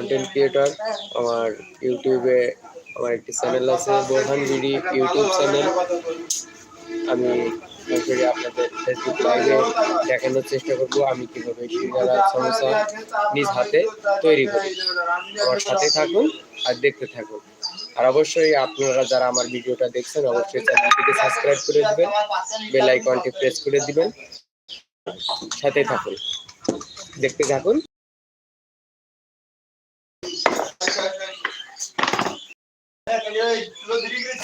Content creator আমার ইউটিউবে আমার একটি চ্যানেল আছে, বোরহান বিডি ইউটিউব চ্যানেল আমি আপনাদের ফেসবুক লাইভে দেখানোর চেষ্টা করব, আমি কীভাবে সিঙ্গারা সমস্যা নিজ হাতে তৈরি করি। আমার সাথে থাকুন আর দেখতে থাকুন। আর অবশ্যই আপনারা যারা আমার ভিডিওটা দেখছেন, অবশ্যই চ্যানেলটিকে সাবস্ক্রাইব করে দেবেন বেল আইকনটি প্রেস করে দিবেন। সাথে থাকুন। দেখতে থাকুন।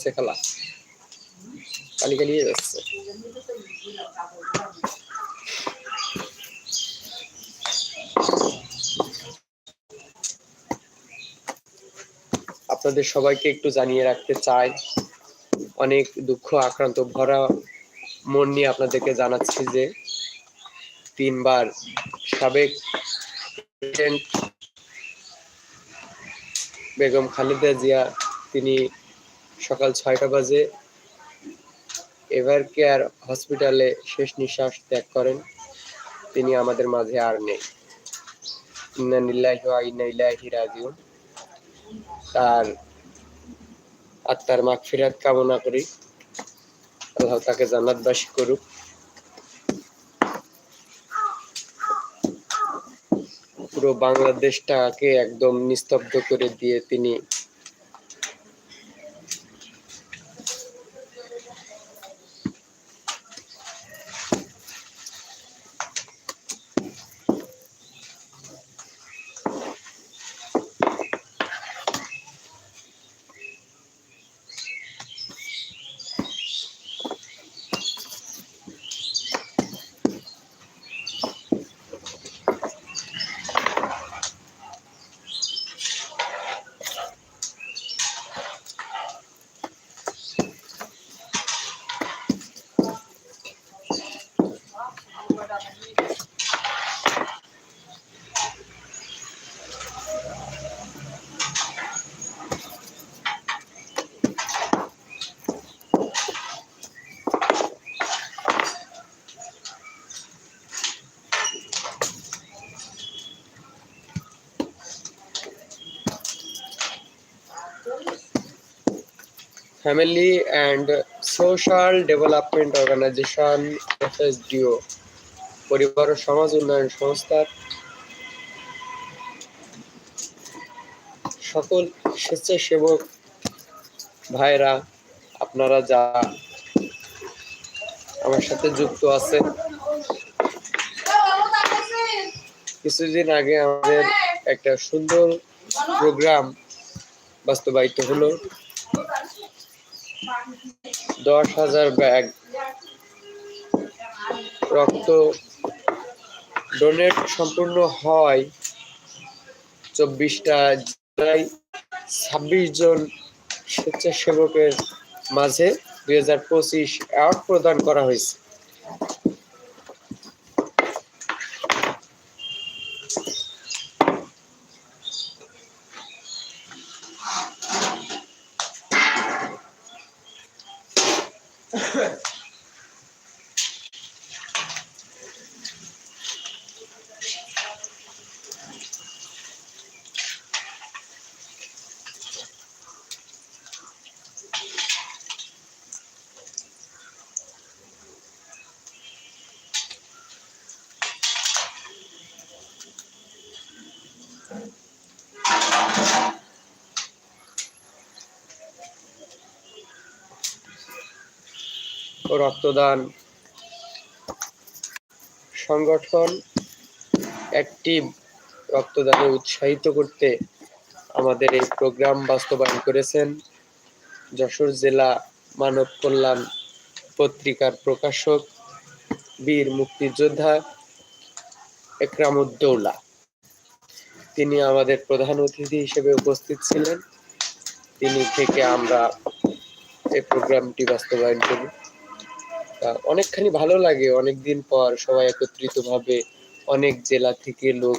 যাচ্ছে খেলা। কালি কালিয়ে যাচ্ছে। আপনাদের সবাইকে একটু জানিয়ে রাখতে চাই, অনেক দুঃখ, আক্রান্ত, ভরা মন নিয়ে আপনাদেরকে জানাচ্ছি যে তিনবার সাবেক বেগম খালেদা জিয়া, তিনি সকাল ছয়টা বাজে। এভার কেয়ার হসপিটালে শেষ নিঃশ্বাস ত্যাগ করেন? তিনি আমাদের মাঝে আর নেই। রাজিউন। তার আত্মার মাগফিরাত কামনা করি। আল্লাহ তাকে জান্নাতবাসী করুক। পুরো বাংলাদেশটাকে একদম নিস্তব্ধ করে দিয়ে তিনি family and social development organization FSDO পরিবার ও সমাজ উন্নয়ন সংস্থার সকল স্বেচ্ছাসেবক ভাইরা, আপনারা যা আমার সাথে যুক্ত আছেন। কিছুদিন আগে আমাদের একটা সুন্দর প্রোগ্রাম বাস্তবায়িত হলো। দশ হাজার ব্যাগ। রক্ত ডোনেট সম্পূর্ণ হয় চব্বিশটা জুলাই। ছাব্বিশ জন স্বেচ্ছাসেবকের মাঝে দুই হাজার পঁচিশ অ্যাওয়ার্ড প্রদান করা হয়েছে। ও রক্তদান। সংগঠন অ্যাক্টিভ রক্তদানে উৎসাহিত করতে আমাদের এই প্রোগ্রাম বাস্তবায়ন করেছেন যশোর জেলা মানব কল্যাণ পত্রিকার প্রকাশক, বীর মুক্তিযোদ্ধা একরামুদ্দৌলা। তিনি আমাদের প্রধান অতিথি হিসেবে উপস্থিত ছিলেন। তিনি থেকে আমরা এই প্রোগ্রামটি বাস্তবায়ন করি। অনেকখানি ভালো লাগে অনেকদিন পর সবাই একত্রিত ভাবে অনেক জেলা থেকে লোক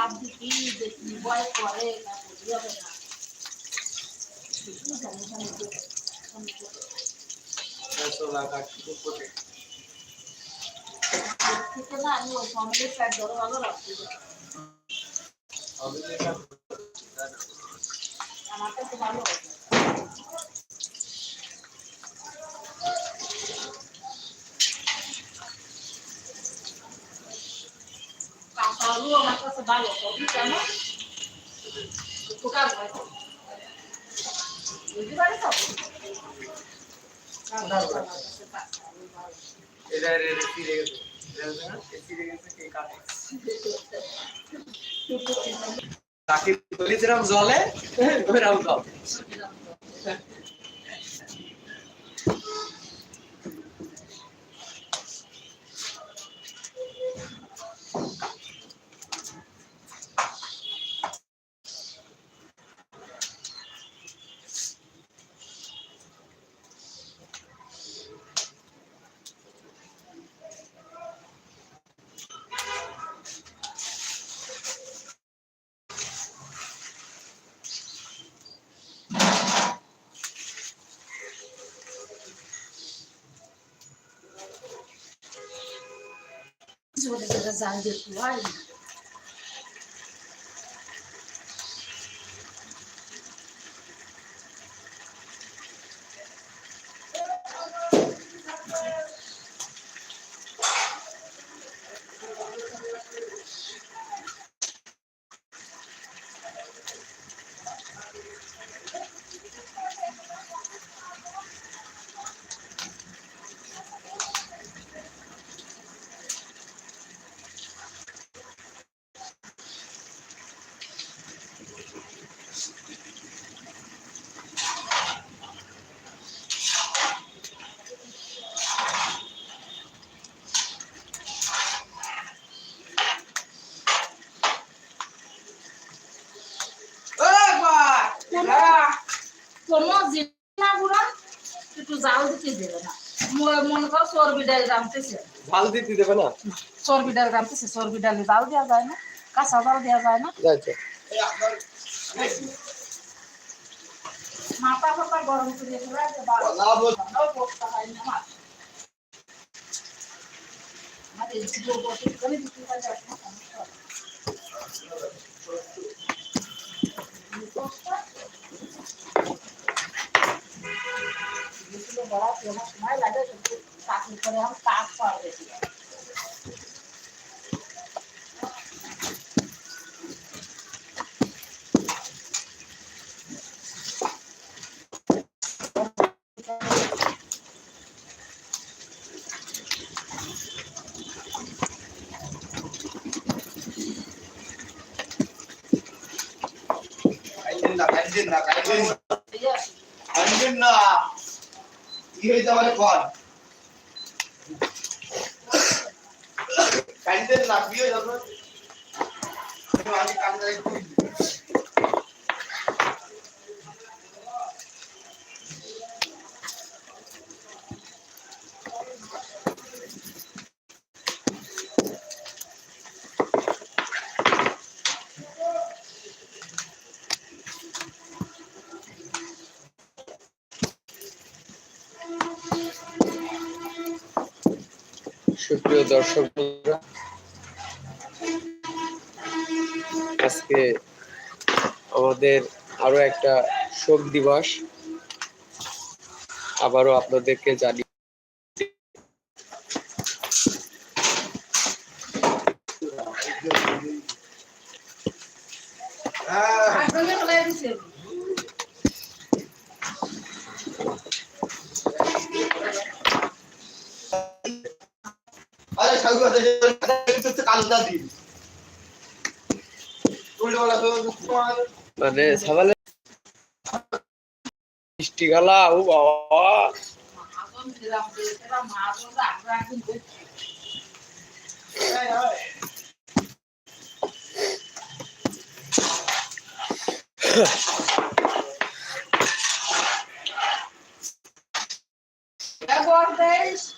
আপনি কি দেখি ভয় করে হবে না আমি ওই ফ্যামিলির প্যাট ধরে ভালো রাখতে আমার কাছে ভালো হবে আলু আমার কাছে ভালো কবি কেন পোকার ভয় করে। বুঝতে পারিস তো? কাছে কাঁচা আলু ভালো। বলেছিলাম জলে ওইরাম জল জোরে জোরে জাল দিয়ে খুয়াই না। কোনো জিনিস না গুড়া একটু জাল দিতে দেবে না। মনে করো চর্বি ডাল ঝাল দিতে দেবে না? চর্বি ডাল রামতেছে চর্বি ডালে জাল দেওয়া যায় না কাঁচা জাল দেওয়া যায় না। মাথা ফাতা গরম করে একটু বড়া তেমন সময় লাগে কিন্তু কাকি করে আমি কাজ করবে Thank you. কি যাওয়ার পর। কর লাগবে আমি কান্দা একটু সুপ্রিয় দর্শক আজকে আমাদের আরও একটা শোক দিবস। আবারও আপনাদেরকে জানি মানে সকালে মিষ্টি খালা ও বাবা Agora 10.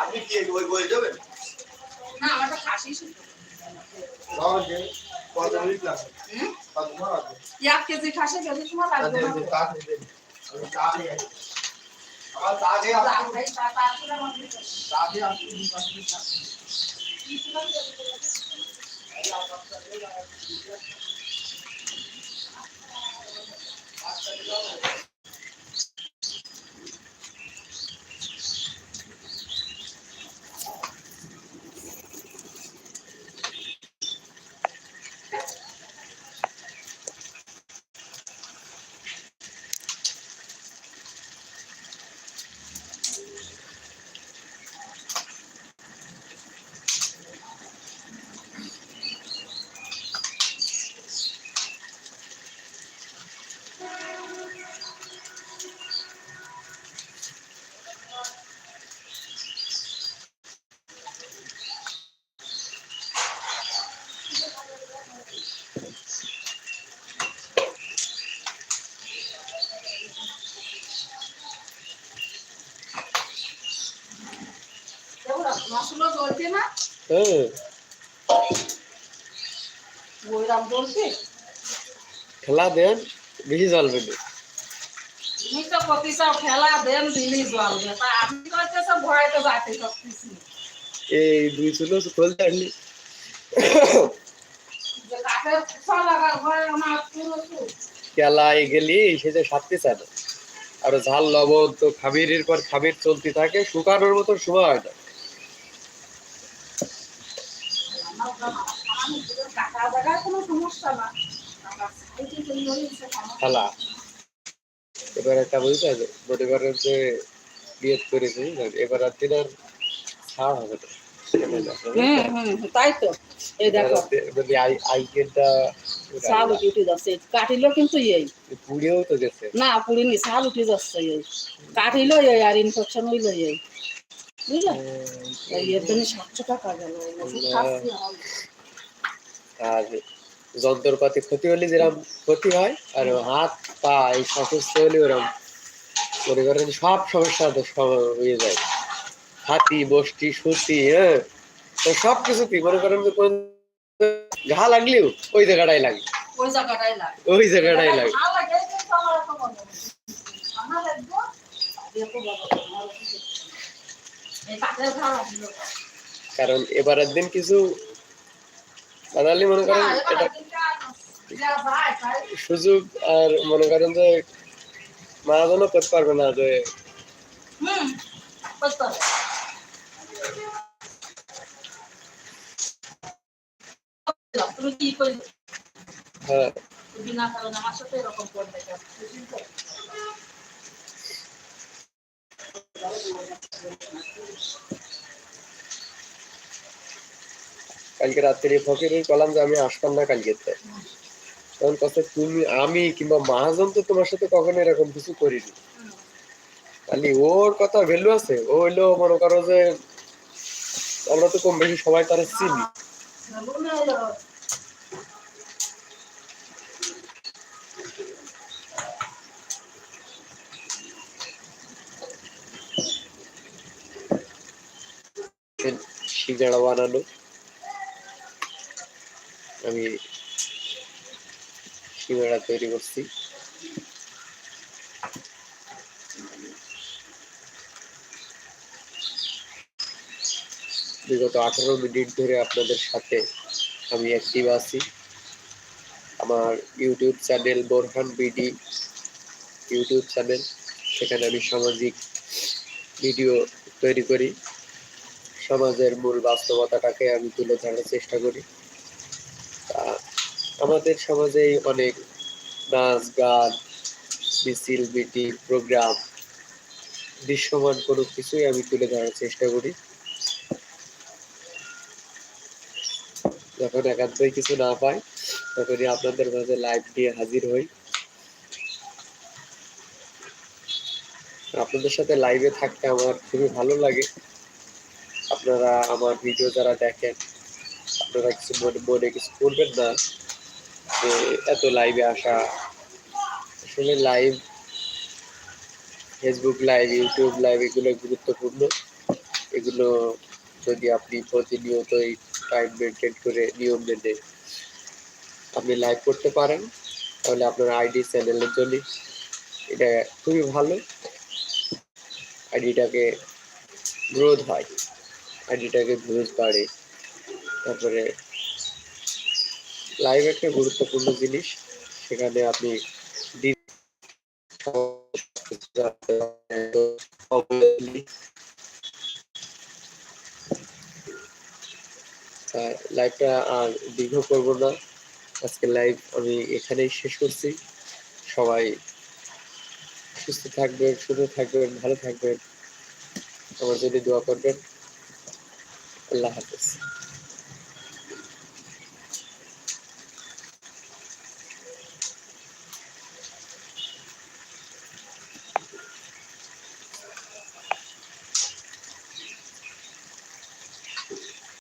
আপনি কি ওই বই দেবেন না, আমারটা খাসি শুধু। আমাকে পঁয়তাল্লিশ লাখ হুম? কত বড় আছে এক কেজি খাসি কেজি সময় লাগবে না। লাগবেই, তা- তারপরে আমার দিতে হবে। দেখো না, মশলা জ্বলছে না হ্যাঁ ওইরাম জ্বলছে খেলা দেন বেশি জ্বলবে এই দুই চুলো খুলতে আসলি যে চায় আর ঝাল লবণ তো খাবিরের পর খাবির চলতে থাকে শুকানোর মতো সময় হয় না আমার গ্রাম- আমার নিজেদের কাটা জায়গায় কোনো সমস্যা না আমার সাইডে তৈরি হয়েছে সমস্যা। খেলা এবার একটা বুঝতে আছে যে বিয়ে করেছি এবার আর ছাড় হবে দেখো, হুম হুম তাই তো। এই দেখো যদি আই আইকেনটা সাল উঠে উঠে যাচ্ছে কাটিলো কিন্তু এই। পুড়েও তো গেছে। না পুড়িনি সাল উঠে যাচ্ছে এই। কাটিলো এই আর ইনফেকশন হইল এই। বুঝলে? এর জন্য সাতশো টাকা গেল এই ওষুধ খাচ্ছি আমার। আর যন্ত্রপাতি ক্ষতি হলে যেরকম ক্ষতি হয় আর হাত পা এই সমস্ত হলে ওরকম মনে করেন সব সমস্যা হয়ে যায়। হাতি বষ্টি সুতি হ্যাঁ। তো সব কিছুতেই মনে করেন যে কোন ঘা লাগলেও ওই জায়গাটাই লাগে। ওই জায়গাটাই লাগে। ওই জায়গাটাই লাগে। কারণ এবারের দিন কিছু বাঙালি মনে করেন এটা। সুযোগ আর মনে করেন যে মারাজনও করতে পারবে না যে হ্যাঁ। বিনা কারণে আমার সাথে এরকম করবে কেন? কালকে রাত্রে ফকিরের কলাম যে আমি আসতাম না কালকে। তখন কথা তুমি, আমি কিংবা মহাজন তো তোমার সাথে কখনো এরকম কিছু করিনি। খালি ওর কথা ভ্যালু আছে। ও হইল মনে করো যে, আমরা তো কম বেশি সবাই তারা চিনি। বলুন না, এলো। সিঙ্গাড়া বানানো। আমি সিঙ্গাড়া তৈরি করছি। বিগত আঠারো মিনিট ধরে আপনাদের সাথে আমি অ্যাক্টিভ আছি। আমার YouTube channel Borhan BD YouTube channel. সেখানে আমি সামাজিক ভিডিও তৈরি করি। সমাজের মূল বাস্তবতাটাকে আমি তুলে ধরার চেষ্টা করি। আমাদের সমাজেই অনেক নাচ, গান, মিছিল, মিটিং, প্রোগ্রাম, দৃশ্যমান কোনো কিছুই আমি তুলে ধরার চেষ্টা করি। যখন একান্তই কিছু না পাই, তখনই আপনাদের মাঝে লাইভ দিয়ে হাজির হই। আপনাদের সাথে লাইভে থাকতে আমার খুবই ভালো লাগে। আপনারা আমার ভিডিও যারা দেখেন, আপনারা কিছু মনে মনে কিছু করবেন না। যে এত লাইভে আসা, আসলে live Facebook live YouTube live এগুলো গুরুত্বপূর্ণ। এগুলো যদি আপনি প্রতিনিয়তই টাইম মেনটেন করে নিয়ম মেনে আপনি লাইভ করতে পারেন, তাহলে আপনার আইডি চ্যানেলের জন্য এটা খুবই ভালো। আইডিটাকে গ্রোথ হয়। আইডিটাকে ভিউজ বাড়ে তারপরে লাইভ একটা গুরুত্বপূর্ণ জিনিস, সেখানে আপনি লাইভটা আর দীর্ঘ করব না। আজকে লাইভ আমি এখানেই শেষ করছি। সবাই সুস্থ থাকবেন সুস্থ থাকবেন, ভালো থাকবেন। আমার জন্য দোয়া করবেন। আল্লাহ হাফেজ